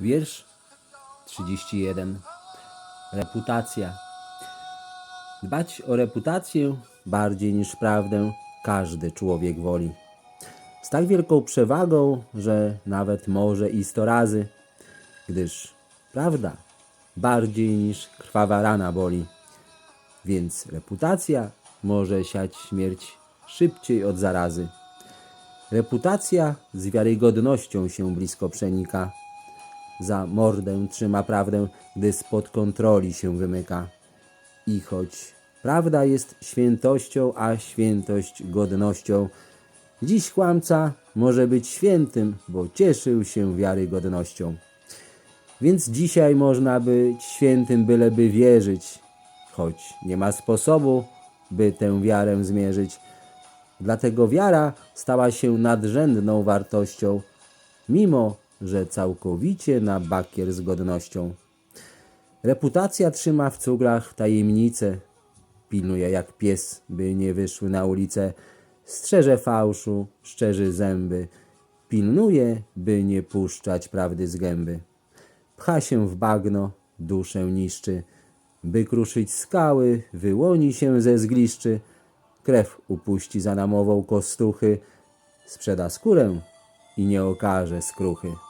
Wiersz 31. Reputacja. Dbać o reputację bardziej niż prawdę każdy człowiek woli. Z tak wielką przewagą, że nawet może i sto razy, gdyż prawda bardziej niż krwawa rana boli. Więc reputacja może siać śmierć szybciej od zarazy. Reputacja z wiarygodnością się blisko przenika. Za mordę trzyma prawdę, gdy spod kontroli się wymyka. I choć prawda jest świętością, a świętość godnością, dziś kłamca może być świętym, bo cieszył się wiarygodnością. Więc dzisiaj można być świętym, byleby wierzyć, choć nie ma sposobu, by tę wiarę zmierzyć. Dlatego wiara stała się nadrzędną wartością, mimo że całkowicie na bakier z godnością. Reputacja trzyma w cuglach tajemnice, pilnuje jak pies, by nie wyszły na ulicę, strzeże fałszu, szczerzy zęby, pilnuje, by nie puszczać prawdy z gęby. Pcha się w bagno, duszę niszczy, by kruszyć skały, wyłoni się ze zgliszczy, krew upuści za namową kostuchy, sprzeda skórę i nie okaże skruchy.